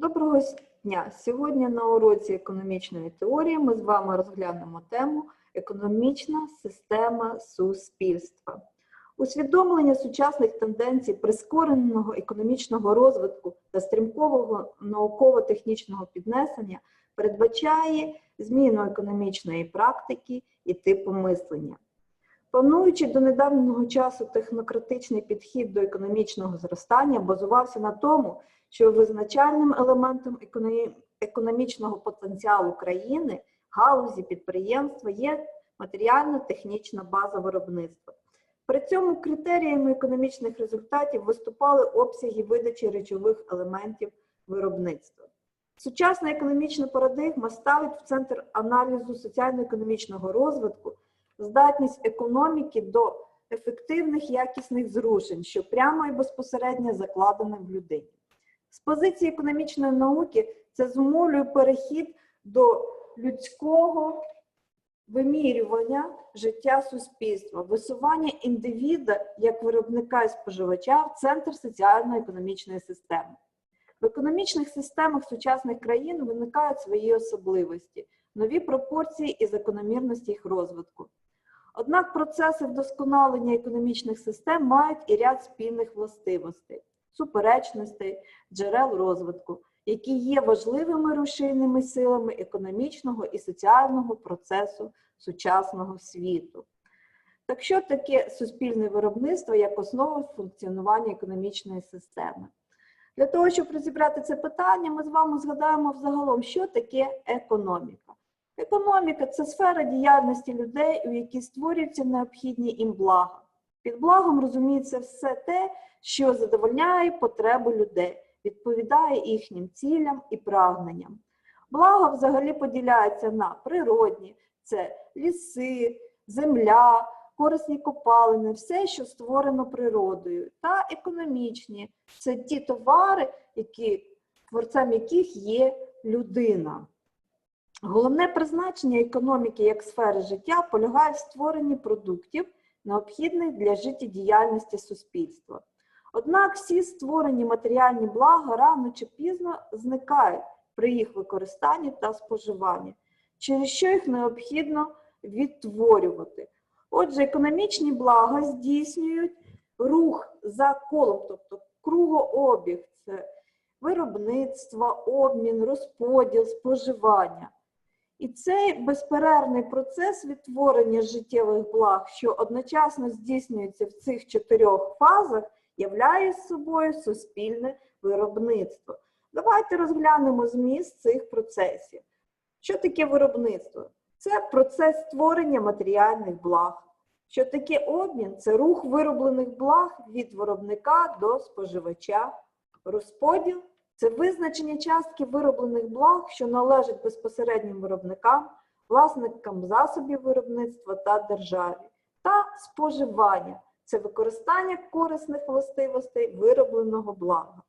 Доброго дня! Сьогодні на уроці економічної теорії ми з вами розглянемо тему економічна система суспільства. Усвідомлення сучасних тенденцій прискореного економічного розвитку та стрімкового науково-технічного піднесення передбачає зміну економічної практики і типу мислення. Плануючи до недавнього часу технократичний підхід до економічного зростання базувався на тому, що визначальним елементом економічного потенціалу країни, галузі підприємства є матеріально-технічна база виробництва. При цьому критеріями економічних результатів виступали обсяги видачі речових елементів виробництва. Сучасна економічна парадигма ставить в центр аналізу соціально-економічного розвитку здатність економіки до ефективних якісних зрушень, що прямо і безпосередньо закладено в людині. З позиції економічної науки це зумовлює перехід до людського вимірювання життя суспільства, висування індивіда як виробника і споживача в центр соціально-економічної системи. В економічних системах сучасних країн виникають свої особливості, нові пропорції і закономірності їх розвитку. Однак процеси вдосконалення економічних систем мають і ряд спільних властивостей, суперечностей, джерел розвитку, які є важливими рушійними силами економічного і соціального процесу сучасного світу. Так що таке суспільне виробництво як основа функціонування економічної системи? Для того, щоб розібрати це питання, ми з вами згадаємо взагалом, що таке економіка. Економіка це сфера діяльності людей, у якій створюються необхідні їм блага. Під благом розуміється все те, що задовольняє потреби людей, відповідає їхнім цілям і прагненням. Благо взагалі поділяється на природні, це ліси, земля, корисні копалини, все, що створено природою, та економічні це ті товари, які, творцем яких є людина. Головне призначення економіки як сфери життя полягає в створенні продуктів, необхідних для життєдіяльності суспільства. Однак всі створені матеріальні блага рано чи пізно зникають при їх використанні та споживанні, через що їх необхідно відтворювати. Отже, економічні блага здійснюють рух за колом, тобто кругообіг, це виробництво, обмін, розподіл, споживання. І цей безперервний процес відтворення життєвих благ, що одночасно здійснюється в цих чотирьох фазах, являє собою суспільне виробництво. Давайте розглянемо зміст цих процесів. Що таке виробництво? Це процес створення матеріальних благ. Що таке обмін? Це рух вироблених благ від виробника до споживача. Розподіл це визначення частки вироблених благ, що належать безпосереднім виробникам, власникам засобів виробництва та державі. Та споживання це використання корисних властивостей виробленого блага.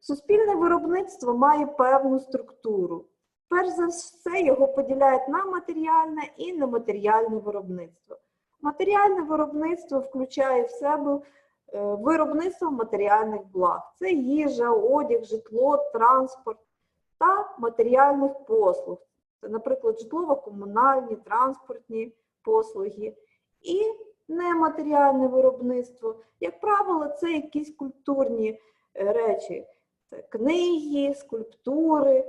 Суспільне виробництво має певну структуру. Перш за все, його поділяють на матеріальне і нематеріальне виробництво. Матеріальне виробництво включає в себе виробництво матеріальних благ. Це їжа, одяг, житло, транспорт та матеріальних послуг. Це, наприклад, житлово-комунальні, транспортні послуги. І нематеріальне виробництво, як правило, це якісь культурні е, речі. Це книги, скульптури,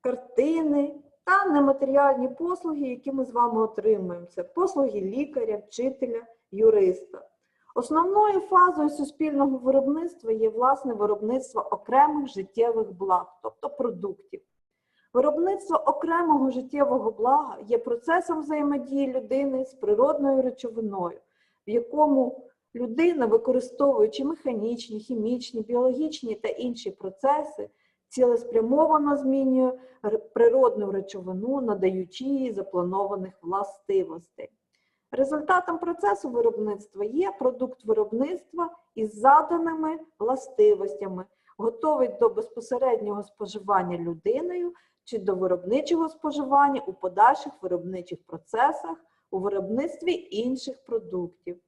картини та нематеріальні послуги, які ми з вами отримуємо. Це послуги лікаря, вчителя, юриста. Основною фазою суспільного виробництва є власне виробництво окремих життєвих благ, тобто продуктів. Виробництво окремого життєвого блага є процесом взаємодії людини з природною речовиною, в якому людина, використовуючи механічні, хімічні, біологічні та інші процеси, цілеспрямовано змінює природну речовину, надаючи їй запланованих властивостей. Результатом процесу виробництва є продукт виробництва із заданими властивостями, готовий до безпосереднього споживання людиною чи до виробничого споживання у подальших виробничих процесах у виробництві інших продуктів.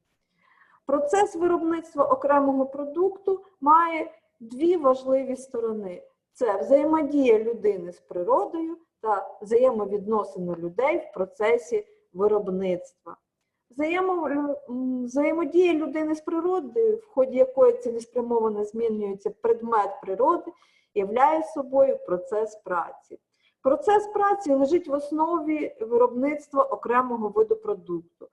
Процес виробництва окремого продукту має дві важливі сторони: Це взаємодія людини з природою та взаємовідносини людей в процесі виробництва. Взаємо- Взаємодія людини з природою, в ході якої цілеспрямовано змінюється предмет природи, являє собою процес праці. Процес праці лежить в основі виробництва окремого виду продукту.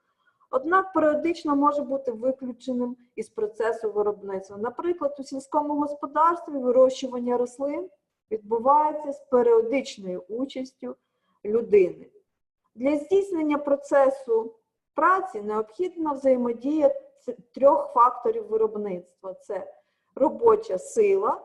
Однак періодично може бути виключеним із процесу виробництва. Наприклад, у сільському господарстві вирощування рослин відбувається з періодичною участю людини. Для здійснення процесу праці необхідна взаємодія трьох факторів виробництва: це робоча сила.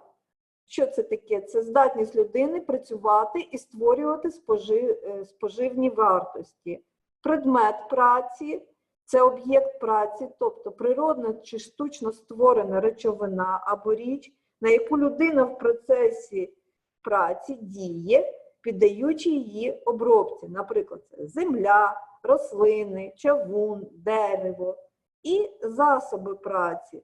Що це таке? Це здатність людини працювати і створювати е, споживні вартості. Предмет праці це об'єкт праці, тобто природна чи штучно створена речовина або річ, на яку людина в процесі праці діє, піддаючи її обробці. Наприклад, це земля, рослини, чавун, дерево і засоби праці.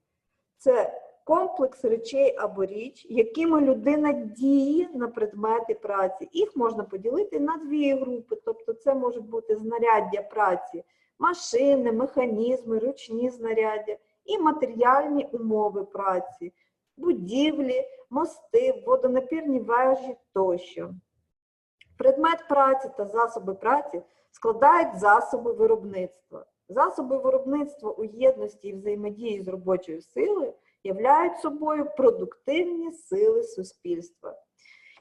Це комплекс речей або річ, якими людина діє на предмети праці. Їх можна поділити на дві групи, тобто це можуть бути знаряддя праці, машини, механізми, ручні знаряддя і матеріальні умови праці, будівлі, мости, водонапірні вежі тощо. Предмет праці та засоби праці складають засоби виробництва. Засоби виробництва у єдності і взаємодії з робочою силою являють собою продуктивні сили суспільства.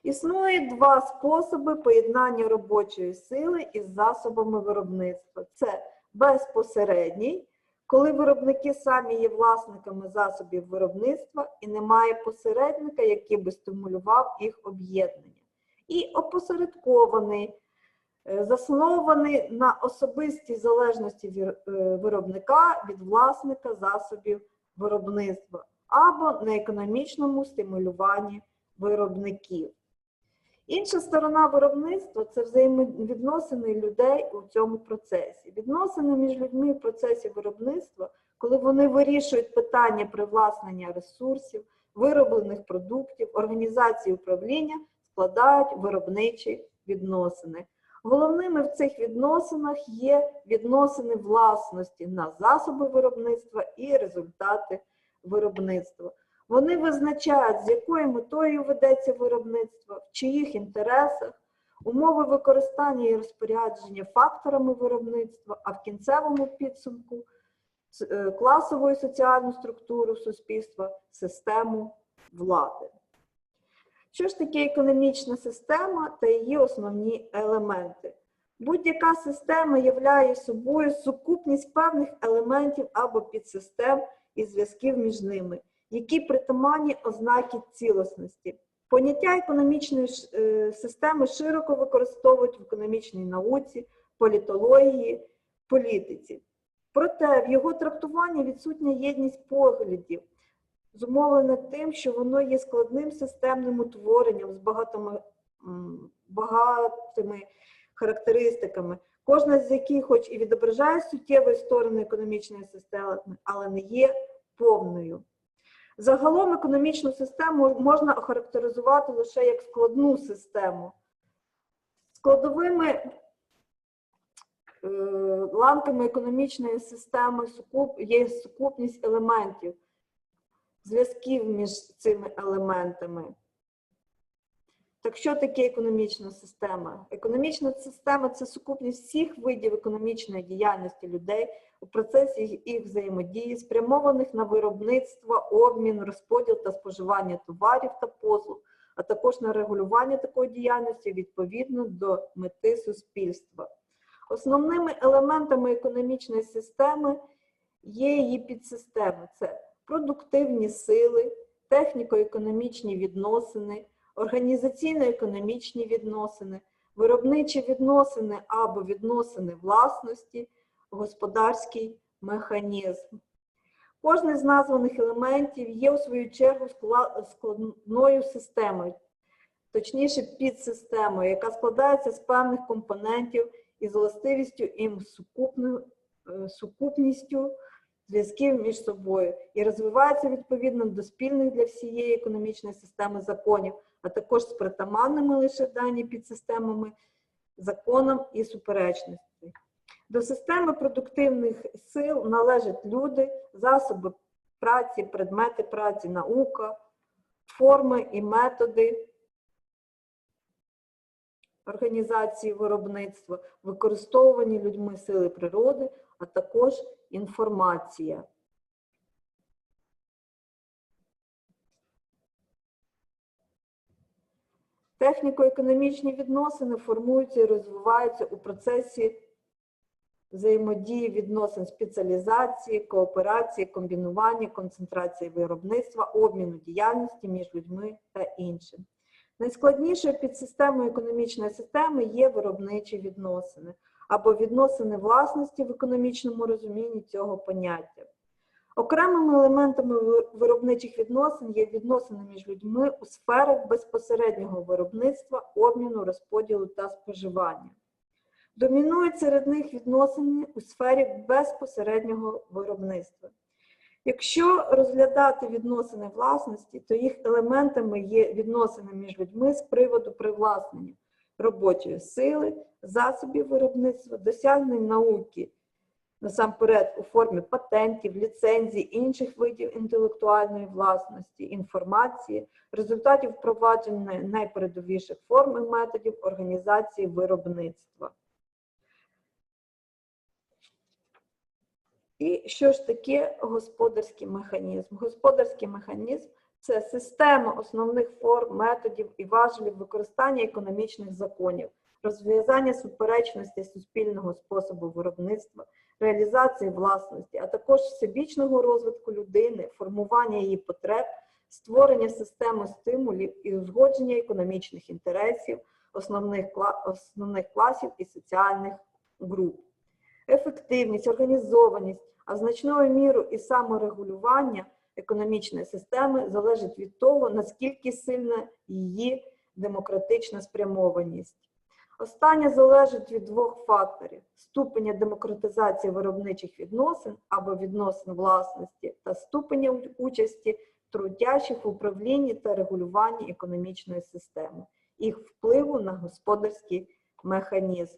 Існує два способи поєднання робочої сили із засобами виробництва. Це безпосередній, коли виробники самі є власниками засобів виробництва і немає посередника, який би стимулював їх об'єднання. І опосередкований, заснований на особистій залежності е, виробника від власника засобів виробництва або на економічному стимулюванні виробників. Інша сторона виробництва це взаємовідносини людей у цьому процесі. Відносини між людьми в процесі виробництва, коли вони вирішують питання привласнення ресурсів, вироблених продуктів, організації управління, складають виробничі відносини. Головними в цих відносинах є відносини власності на засоби виробництва і результати виробництва. Вони визначають, з якою метою ведеться виробництво, в чиїх інтересах, умови використання і розпорядження факторами виробництва, а в кінцевому підсумку е, класову і соціальну структуру суспільства, систему влади. Що ж таке економічна система та її основні елементи? Будь-яка система являє собою сукупність певних елементів або підсистем і зв'язків між ними, які притаманні ознаки цілісності. Поняття економічної е, системи широко використовують в економічній науці, політології, політиці. Проте в його трактуванні відсутня єдність поглядів, зумовлена тим, що воно є складним системним утворенням з багатими, багатими характеристиками, кожна з яких, хоч і відображає суттєві сторони економічної системи, але не є повною. Загалом економічну систему можна охарактеризувати лише як складну систему. Складовими е, ланками економічної системи є сукупність елементів, зв'язків між цими елементами. Так що таке економічна система? Економічна система це сукупність всіх видів економічної діяльності людей у процесі їх взаємодії, спрямованих на виробництво, обмін, розподіл та споживання товарів та послуг, а також на регулювання такої діяльності відповідно до мети суспільства. Основними елементами економічної системи є її підсистеми: це продуктивні сили, техніко-економічні відносини, організаційно-економічні відносини, виробничі відносини або відносини власності, господарський механізм. Кожний з названих елементів є у свою чергу складною системою, точніше підсистемою, яка складається з певних компонентів із властивістю сукупною, е, сукупністю зв'язків між собою і розвивається відповідно до спільних для всієї економічної системи законів, а також з притаманними лише дані підсистемами, законам і суперечностей. До системи продуктивних сил належать люди, засоби праці, предмети праці, наука, форми і методи організації виробництва, використовувані людьми сили природи, а також інформація. Техніко-економічні відносини формуються і розвиваються у процесі взаємодії відносин спеціалізації, кооперації, комбінування, концентрації виробництва, обміну діяльності між людьми та іншим. Найскладнішою підсистемою економічної системи є виробничі відносини або відносини власності в економічному розумінні цього поняття. Окремими елементами виробничих відносин є відносини між людьми у сферах безпосереднього виробництва, обміну, розподілу та споживання. Домінують серед них відносини у сфері безпосереднього виробництва. Якщо розглядати відносини власності, то їх елементами є відносини між людьми з приводу привласнення робочої сили, засобів виробництва, досягнень науки, насамперед у формі патентів, ліцензій, інших видів інтелектуальної власності, інформації, результатів впровадження найпередовіших форм і методів організації виробництва. І що ж таке господарський механізм? Господарський механізм це система основних форм, методів і важелів використання економічних законів, розв'язання суперечностей суспільного способу виробництва, реалізації власності, а також всебічного розвитку людини, формування її потреб, створення системи стимулів і узгодження економічних інтересів основних, основних класів і соціальних груп. Ефективність, організованість, а значною мірою і саморегулювання економічної системи залежить від того, наскільки сильна її демократична спрямованість. Останнє залежить від двох факторів: ступеня демократизації виробничих відносин або відносин власності та ступеня участі трудящих в управлінні та регулюванні економічної системи, їх впливу на господарський механізм.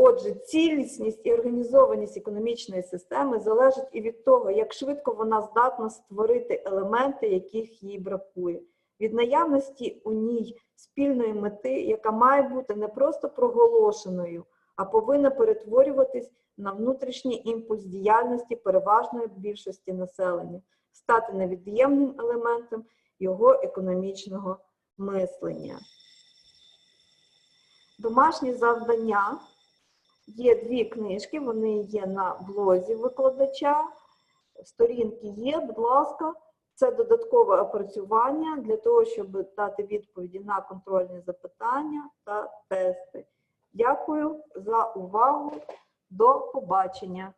Отже, цілісність і організованість економічної системи залежить і від того, як швидко вона здатна створити елементи, яких їй бракує, від наявності у ній спільної мети, яка має бути не просто проголошеною, а повинна перетворюватись на внутрішній імпульс діяльності переважної більшості населення, стати невід'ємним елементом його економічного мислення. Домашні завдання. Є дві книжки, вони є на блозі викладача. Сторінки є, будь ласка, це додаткове опрацювання для того, щоб дати відповіді на контрольні запитання та тести. Дякую за увагу. До побачення.